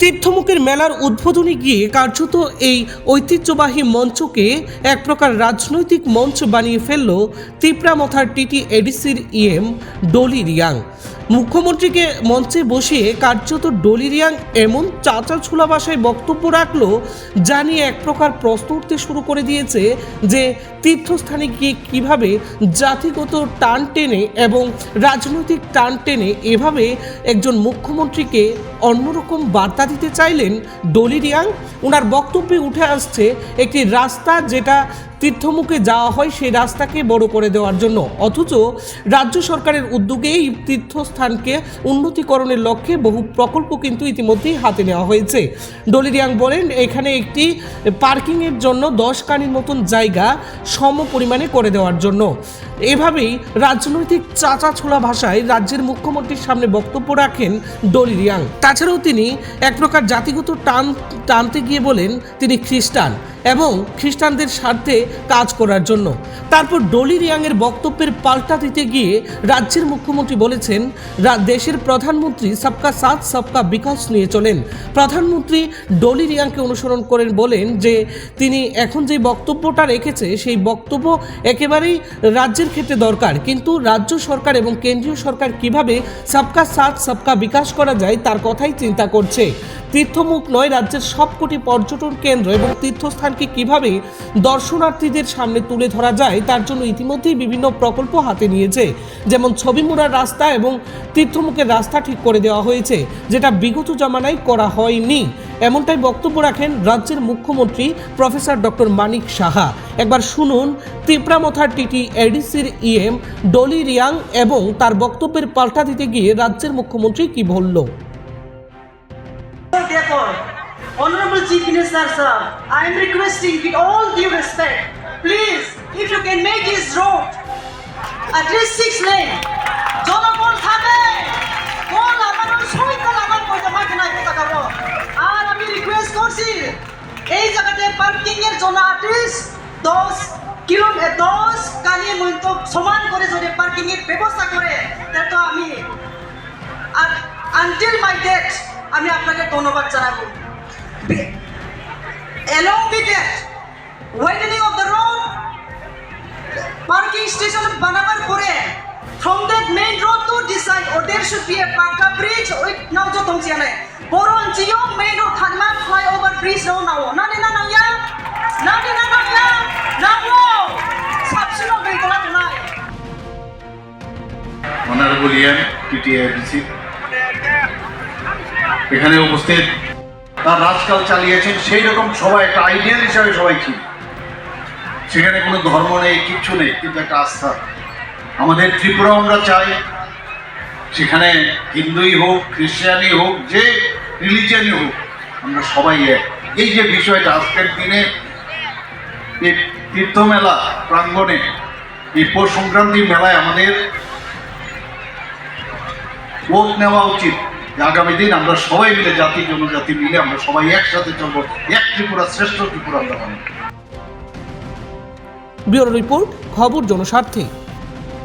তীর্থমুখের মেলার উদ্বোধনে গিয়ে কার্যত এই ঐতিহ্যবাহী মঞ্চকে এক প্রকার রাজনৈতিক মঞ্চ বানিয়ে ফেলল তিপ্রামথার টিটি এডিসির ইএম ডলি রিয়াং। মুখ্যমন্ত্রীকে মঞ্চে বসিয়ে কার্যত ডলিরিয়াং এমন চাচা ছোলা ভাষায় বক্তব্য রাখল, যা নিয়ে এক প্রকার প্রশ্ন উঠতে শুরু করে দিয়েছে যে তীর্থস্থানে গিয়ে কীভাবে জাতিগত টান টেনে এবং রাজনৈতিক টান টেনে এভাবে একজন মুখ্যমন্ত্রীকে অন্যরকম বার্তা দিতে চাইলেন ডলিরিয়াং? ওনার বক্তব্যে উঠে আসছে একটি রাস্তা যেটা তীর্থমুখে যাওয়া হয় সেই রাস্তাকে বড় করে দেওয়ার জন্য। অথচ রাজ্য সরকারের উদ্যোগে এই তীর্থস্থানকে উন্নতিকরণের লক্ষ্যে বহু প্রকল্প কিন্তু ইতিমধ্যেই হাতে নেওয়া হয়েছে। ডলিরিয়াং বলেন, এখানে একটি পার্কিংয়ের জন্য দশ কানির মতন জায়গা সম পরিমাণে করে দেওয়ার জন্য। এভাবেই রাজনৈতিক চাচা ছোলা ভাষায় রাজ্যের মুখ্যমন্ত্রীর সামনে বক্তব্য রাখেন ডলিরিয়াং তাছাড়াও তিনি এক প্রকার জাতিগত টান টানতে গিয়ে বলেন তিনি খ্রিস্টান এবং খ্রিস্টানদের স্বার্থে কাজ করার জন্য। তারপর ডলি রিয়াংয়ের বক্তব্যের পাল্টা দিতে গিয়ে রাজ্যের মুখ্যমন্ত্রী বলেছেন দেশের প্রধানমন্ত্রী সবকা সাথ, সবকা বিকাশ নিয়ে চলেন। প্রধানমন্ত্রী ডলি রিয়াংকে অনুসরণ করেন বলেন যে, তিনি এখন যে বক্তব্যটা রেখেছে, সেই বক্তব্য একেবারেই রাজ্যের ক্ষেত্রে দরকার, কিন্তু রাজ্য সরকার এবং কেন্দ্রীয় সরকার কীভাবে সবকা সাথ, সবকা বিকাশ করা যায় তার কথাই চিন্তা করছে। তীর্থমুখ নয়, রাজ্যের সবকটি পর্যটন কেন্দ্র এবং তীর্থস্থানকে কীভাবে দর্শনার্থীদের সামনে তুলে ধরা যায় তার জন্য ইতিমধ্যেই বিভিন্ন প্রকল্প হাতে নিয়েছে। যেমন ছবিমুড়ার রাস্তা এবং তীর্থমুখের রাস্তা ঠিক করে দেওয়া হয়েছে, যেটা বিগত জমানায় করা হয়নি। এমনটাই বক্তব্য রাখেন রাজ্যের মুখ্যমন্ত্রী প্রফেসর ডক্টর মানিক সাহা। একবার শুনুন ত্রিপ্রামথা টিটি এডিসির ইএম ডলি রিয়াং এবং তার বক্তব্যের পাল্টা দিতে গিয়ে রাজ্যের মুখ্যমন্ত্রী কি বলল? please, if you can make this road at least six lanes, parking এর জন্য আর্টিস্ট দশ কিলোমিটার দশ কালি মন্ত সমান করে যদি পার্কিং এর ব্যবস্থা করে, তো আমি আনটিল মাই ডেট আমি আপনাকে ধন্যবাদ জানাব। Along with that widening of the road, parking station বানাবার পরে from that main road to this side or there should be a পাকা bridge Jio main road থাকনা flyover bridge নাও নাও না না না ইয়া না না না ইয়া নাও সাবসিডি বেতলা নাই অনারেবল ইয়ান টিটিআইডিসি এখানে উপস্থিত তার রাজকাল চালিয়েছেন সেই রকম সবাই, একটা আইডিয়াল হিসাবে সবাই ছিল সেখানে কোনো ধর্ম নেই, কিচ্ছু নেই, কিন্তু একটা আস্থা। আমাদের ত্রিপুরা আমরা চাই। সেখানে হিন্দুই হোক, খ্রিস্টানই হোক, যে রিলিজিয়ানই হোক, আমরা সবাই এক। এই যে বিষয়টা আজকের দিনে, এই তীর্থমেলা প্রাঙ্গণে, এই পৌষ সংক্রান্তি মেলায় আমাদের ভোট নেওয়া উচিত। আগামী দিন আমরা সবাই মিলে জাতি, জনজাতি মিলে আমরা সবাই একসাথে চলবো, এক ত্রিপুরা শ্রেষ্ঠ ত্রিপুরা আমরা বানাবো। ব্যুরো রিপোর্ট, খবর জনস্বার্থে।